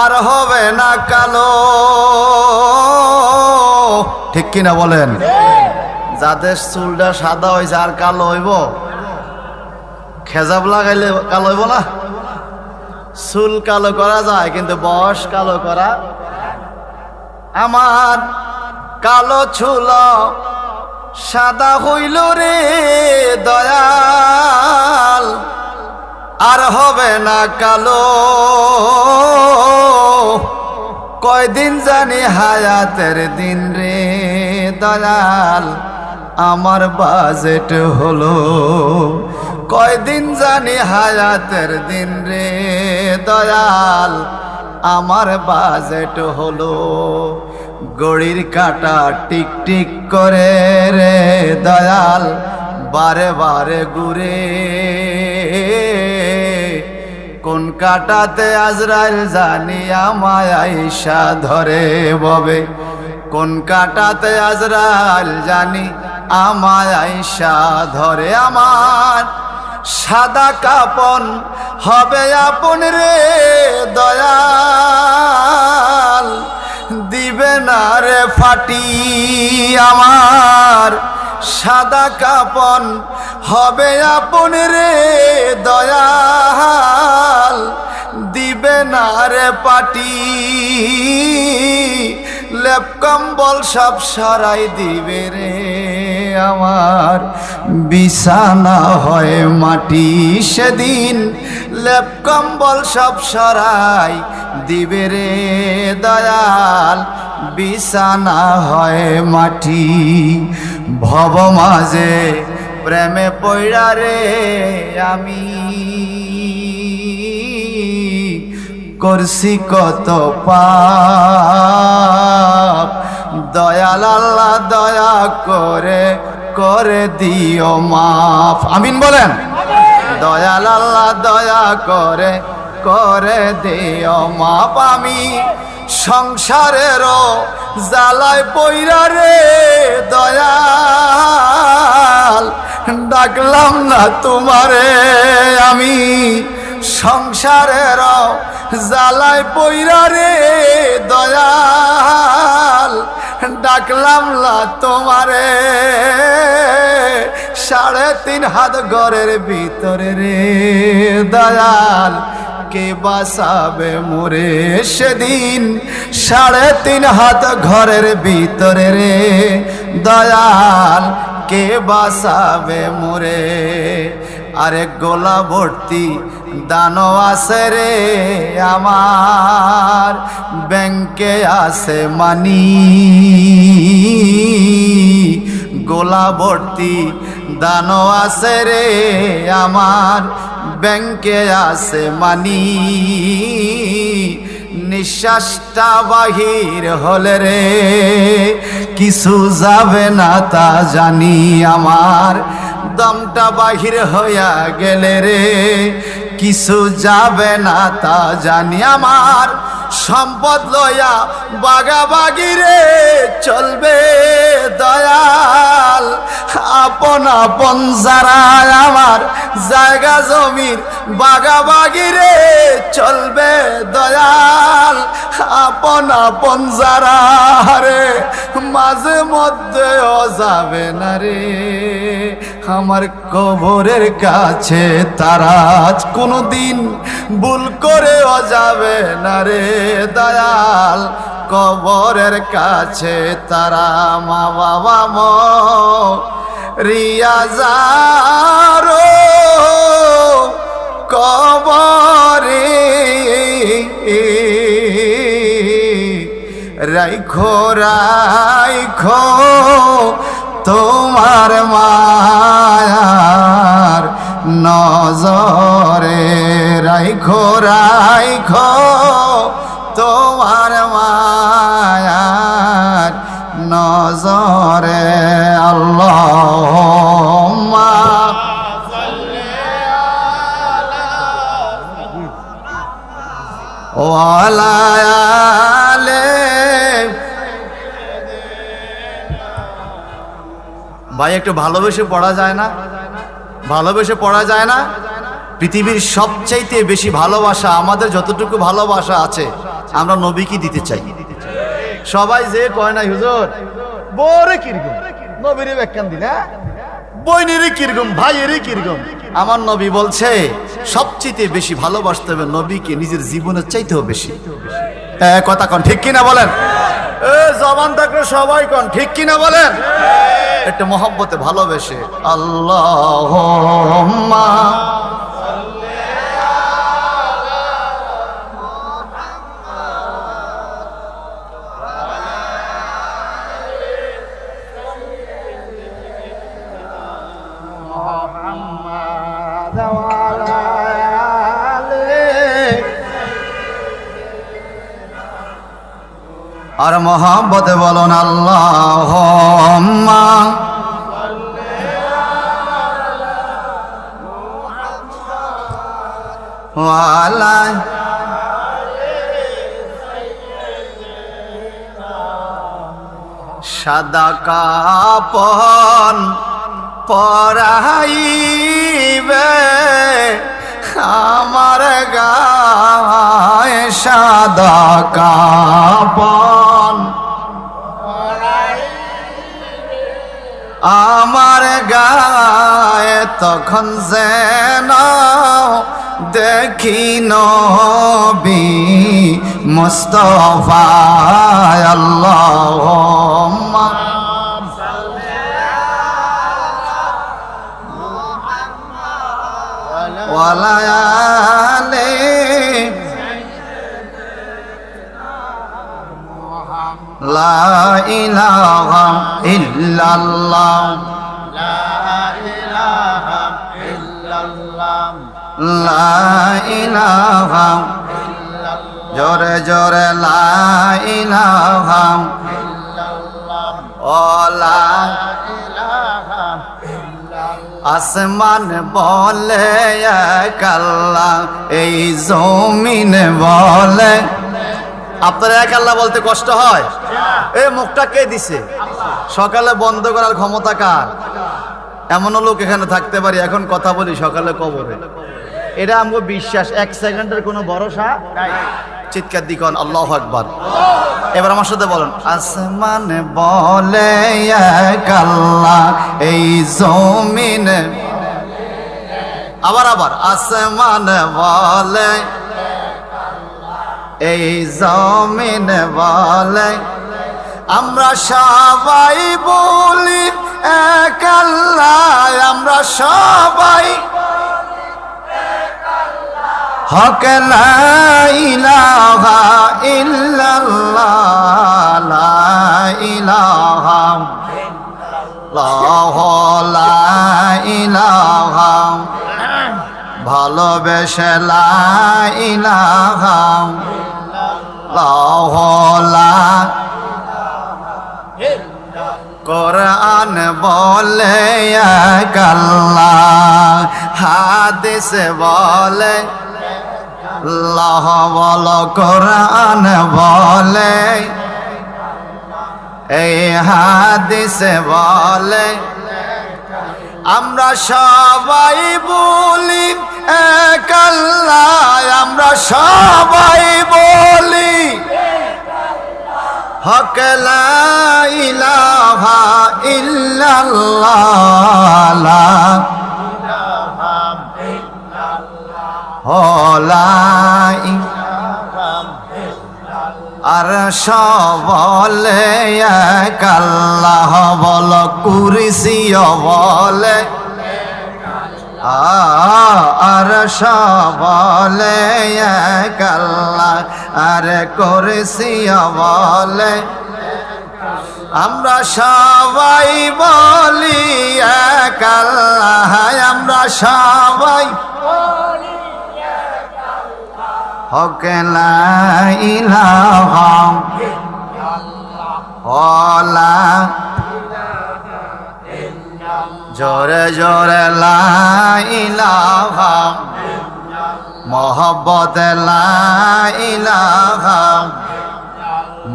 আর হবে না কালো। ঠিক কিনা বলেন? যাদের চুলটা সাদা হয়েছে আর কালো হইব? খেজাব লাগাইলে কালো হইব না? চুল কালো করা যায়, কিন্তু বয়স কালো করা আমার কালো ছুল সাদা হইল রে দয়াল, আর হবে না কালো। কয়দিন জানি হায়াতের দিন রে দয়াল আমার বাজেট হলো, কয়দিন জানি হায়াতের দিন রে দয়াল আমার বাজেট হলো, গড়ির কাটা টিক টিক করে রে দয়াল বারে বারে ঘুরে কোন কাটাতে আজরাইল জানি আমায় আইসা ধরে ববে। কোন কাটাতে আজরাইল জানি আমায় আইসা ধরে আমার। সাদা কাপন হবে আপন রে দয়াল। দিবে না রে ফাটি আমার। সাদা কাপন হবে আপন রে দয়াল। না রে পাটি, লেপ কম্বল সব সরাই দিবে রে আমার। বিছানা হয় মাটি সেদিন, লেপ কম্বল সব সরাই দিবে রে দয়াল। বিছানা হয় মাটি, ভব মাঝে প্রেমে পইড়া রে আমি। করছি কত পাপ। দয়াল আল্লাহ দয়া করে করে দিও মাফ। আমিন বলেন। দয়াল আল্লাহ দয়া করে করে দিও মাপ আমি সংসারেরও জ্বালায় পইরা রে দয়াল, ডাকলাম না তোমারে। আমি সংসারের জ্বালায় পইরা রে দয়াল। ডাকলাম না তোমারে, সাড়ে তিন হাত ঘরের ভিতরে রে দয়াল। কে বাসাবে মোরে সেদিন? সাড়ে তিন হাত ঘরের ভিতরে রে দয়াল। কে বাসাবে মোরে আরে গোলা ভর্তি দানো আছে রে আমার। ব্যাংকে আছে মানি। গোলা ভর্তি দানো আছে রে আমার। ব্যাংকে আছে মানি। নিঃশ্বাসটা বাহির হলে রে। কিছু যাবে না তা জানি আমার। দমটা বাহির হইয়া গেলে রে, কিছু যাবে না তা জানি আমার। সম্পদ লয়া বাগাবাগি রে, চলবে দয়াল। আপন আপন যারা আমার জায়গা জমির বাগাবাগি রে, চলবে দয়াল। আপন আপন যারা রে, মাঝে মধ্যে যাবে না রে। আমার কবরের কাছে তারা কোনো দিন ভুল করেও যাবে না রে দয়াল। কবরের কাছে তারা মা বাবা ম রিয়াজারো কবরে রাইখো রাইখো তোমার মায়ার নজরে রাইখো রাইখো। তোমার মায়ার নজরে আল্লাহ ওয়ালায়ালে ভাই, একটু ভালোবেসে পড়া যায় না? ভালোবেসে পড়া যায় না? পৃথিবীর সবচাইতে বেশি ভালোবাসা, আমাদের যতটুকু ভালোবাসা আছে, আমরা নবীকে দিতে চাই। সবাই যে কয় নাই হুজুর বরে কীরকম? নবীরে ব্যাখ্যান দি না বইনেরই কীরকম, ভাইয়েরই কীরকম? আমার নবী বলছে সবচেয়ে বেশি ভালোবাসতে হবে নবীকে, নিজের জীবনের চাইতেও বেশি। কথা কন, ঠিক কিনা বলেন? এ, জবান থাকলে সবাই কন, ঠিক কিনা বলেন? একটু মহব্বতে ভালোবেসে। আল্লাহ আর মহাব্বতে বলুন আল্লাহ সাদা কাপন পরাইবে আমার গায়ে সাদা কাপন। আমার গায়ে তখন যেন দেখি নবী মুস্তফা আল্লাহ ওয়ালায়ালে লা ইলাহা ইল্লাল্লাহ। লা ইলাহা জোরে জোরে লা ইলাহা ওলা আসমান বলে কাল্লা এই জমিন বলে আপনার এক আল্লাহ বলতে কষ্ট হয়? এ মুখটা কে দিছে? সকালে বন্ধ করার ক্ষমতা কার? এমনও লোক এখানে থাকতে পারি এখন কথা বলি সকালে কবরে। এটা আমগো বিশ্বাস এক সেকেন্ডের কোনো ভরসা? চিৎকার দিকন আল্লাহ আকবার। এবার আমার সাথে বলেন আসমান বলে এক আল্লাহ এই জমিন। আবার আবার আসমান বলে এই জমিন বলে, আমরা সবাই বলি এক আমরা সবাই হক ইলাহা ইল্লাল্লাহ ইলাহা লাহ লা ইলাহা ভালোবেসে লা ইলাহা লাহ লা কোরআন বলে এক হাদিস বলে আল্লাহ। বল, কোরআন বলে এই হাদিস বলে আমরা সবাই বলি এক আল্লাহ আমরা সবাই বলি। হক লা ইলাহা ইল্লাল্লাহ আর সবলে এক বল কুরসিও বলে। আর সবলে এক আর কুরসিও বলে। আমরা সবাই বলি এক আমরা সবাই হক লা ইলাহা ওয়ালা জোরে জোরে লা ইলাহা। মোহব্বত লা ইলাহা।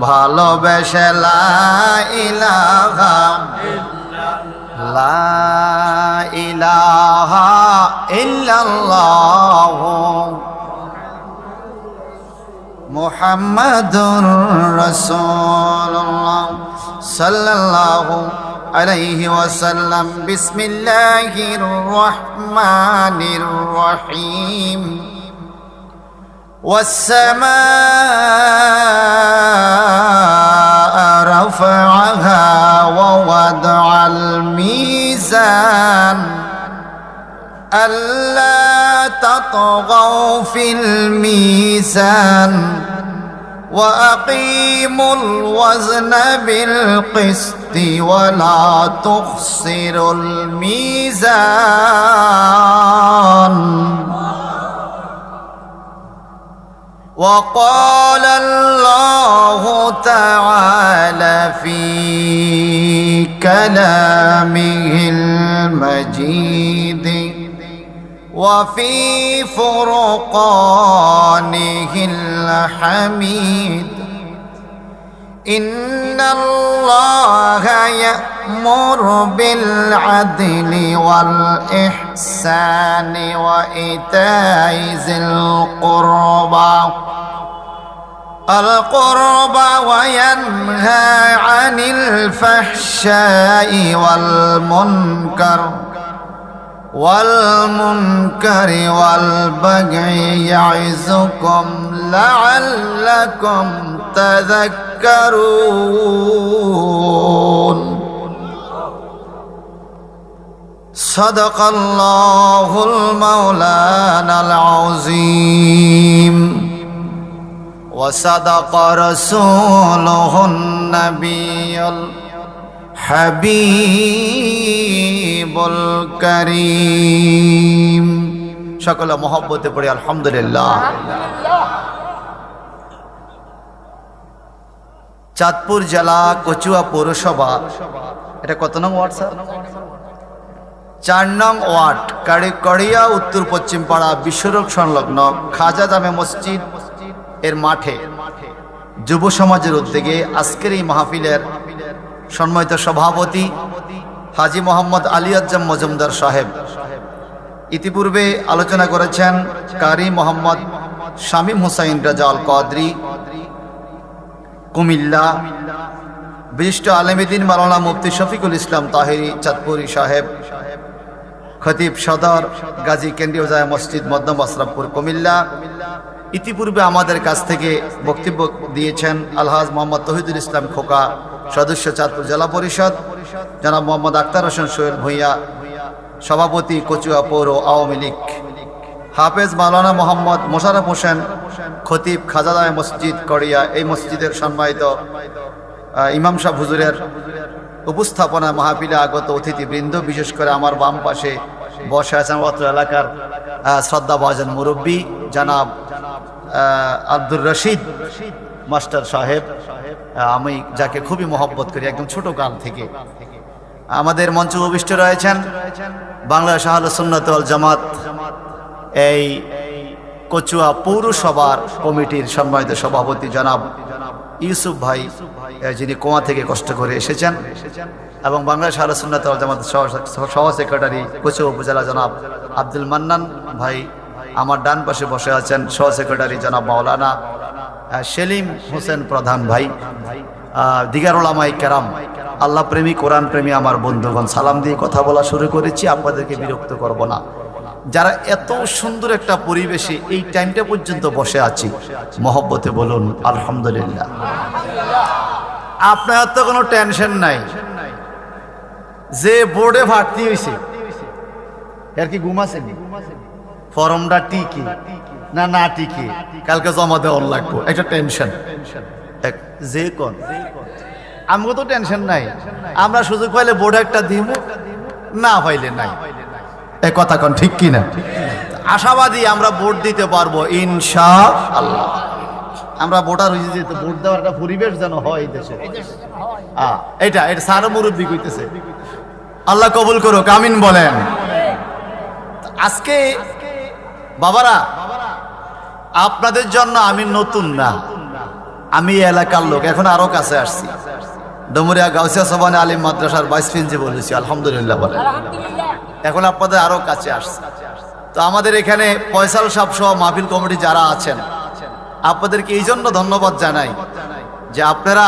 ভালোবেসে লা ইলাহা। محمد رسول الله صلى الله عليه وسلم. بسم الله الرحمن الرحيم. والسماء رفعها ووضع الميزان ألا تطغوا في الميزان. وأقيموا الوزن بالقسط ولا تخسروا الميزان. وقال الله تعالى في كلامه المجيد وفي فرقانه الحميد. إن الله يأمر بالعدل والإحسان وإيتاء ذي القربى. القربى وينهى عن الفحشاء والمنكر. والمنكر والبغي يعظكم لعلكم تذكرون. صدق الله المولانا العظيم. وصدق رسوله النبي হাবিবুল করিম। সকলে মহব্বতে পড়ে আলহামদুলিল্লাহ। চাঁদপুর জেলা কচুয়া পৌরসভা। এটা কত নং ওয়ার্ড, স্যার? চার নং ওয়ার্ড কড়িয়া উত্তর পশ্চিম পাড়া বিশ্বরোগ সংলগ্ন খাজা জামে মসজিদ এর মাঠে। যুব সমাজের উদ্যোগে আজকের এই মাহফিলের সম্মানিত সভাপতি হাজি মোহাম্মদ আলী আজ্জাম মজুমদার সাহেব। ইতিপূর্বে আলোচনা করেছেন কারি মোহাম্মদ শামীম হুসাইন রাজা আল কাদরি, কুমিল্লা বিশিষ্ট আলমীদিন মালানা মুফতি শফিকুল ইসলাম তাহিরি, চাঁদপুরি সাহেব, খতিব সদর গাজী কেন্দ্রীয় জায় মসজিদ মধ্যম আশরাফপুর, কুমিল্লা ইতিপূর্বে আমাদের কাছ থেকে বক্তব্য দিয়েছেন আলহাজ মোহাম্মদ তহিদুল ইসলাম খোকা, সদস্য চাঁদপুর জেলা পরিষদ। জনাব মোহাম্মদ আক্তার হোসেন সোহেল ভূঁইয়া, সভাপতি কচুয়া পৌর আওয়ামী লীগ। হাফেজ মাওলানা মোহাম্মদ মোশারফ হোসেন, খতিব খাজাদায় মসজিদ করিয়া এই মসজিদের সম্মানিত ইমাম সাহ হুজুরের উপস্থাপনা মাহফিলে আগত অতিথিবৃন্দ, বিশেষ করে আমার বাম পাশে বসে আছেন অত্র এলাকার শ্রদ্ধা ভাজন মুরব্বী, জানাব আব্দুর রশিদ মাস্টার সাহেব আমি যাকে খুবই মহব্বত করি একদম ছোট কাল থেকে আমাদের মঞ্চ উপবিষ্ট রয়েছেন বাংলা শাহল সুন্নত জামাত এই কচুয়া পৌরসভার কমিটির সম্মানিত সভাপতি জনাব ইউসুফ ভাই যিনি কোমা থেকে কষ্ট করে এসেছেন এবং বাংলা শাহল সুন্নত জামাত সহ সেক্রেটারি কচুয়া উপজেলা জনাব আব্দুল মান্নান ভাই আমার ডান পাশে বসে আছেন সহ সেক্রেটারি জনাব মাওলানা সেলিম হোসেন প্রধান ভাই আহ, দিগার ওলামাই কেরাম আল্লাহ প্রেমী কোরআন প্রেমী আমার বন্ধুগণ সালাম দিয়ে কথা বলা শুরু করেছি আপনাদেরকে বিরক্ত করব না। যারা এত সুন্দর একটা পরিবেশে এই টাইমটা পর্যন্ত বসে আছি মহব্বতে বলুন আলহামদুলিল্লাহ। আপনার তো কোনো টেনশন নাই। যে বোর্ডে ভর্তি হয়েছে এর কি ঘুম আছে ফর্মটা টিকে না না টিকে? কালকে জমা দেওয়ার লাগবো। একটা টেনশন। যে কোন? আমাকে তো টেনশন নাই। আমরা সুযোগ পাইলে বোর্ড একটা দিব না পাইলে নাই। এ কথা কন ঠিক কি না আশাবাদী আমরা ভোট দিতে পারব ইনশা আল্লাহ আমরা ভোটার হয়েছি যেহেতু ভোট দেওয়ার একটা পরিবেশ যেন হয় দেশে। এটা এটা সারা মুরব্বী কইতেছে। আল্লাহ কবুল করুক, আমিন বলেন। আজকে বাবারা, আপনাদের জন্য আমি নতুন না। আমি এলাকার লোক, এখন আরও কাছে আসছি। ডমুরিয়া গাউসিয়া সবানে আলিম মাদ্রাসার ভাইস প্রিন্সিপাল হয়েছি আলহামদুলিল্লাহ বলে এখন আপনাদের আরও কাছে আসছে। তো আমাদের এখানে পয়সাল সাহ সহ মাহফিল কমিটি যারা আছেন, আপনাদেরকে এই জন্য ধন্যবাদ জানাই যে আপনারা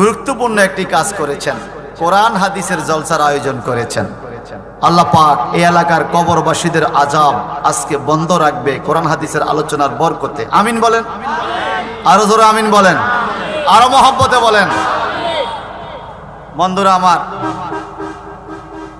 গুরুত্বপূর্ণ একটি কাজ করেছেন। কোরআন, হাদিসের জলসার আয়োজন করেছেন। আল্লাহ পাক এই এলাকার কবরবাসীদের আজাব আজকে বন্ধ রাখবে কোরআন হাদিসের আলোচনার বরকতে। আমিন বলেন? আরও জোরে আমিন বলেন? আরও মহব্বতে বলেন? বন্ধুরা আমার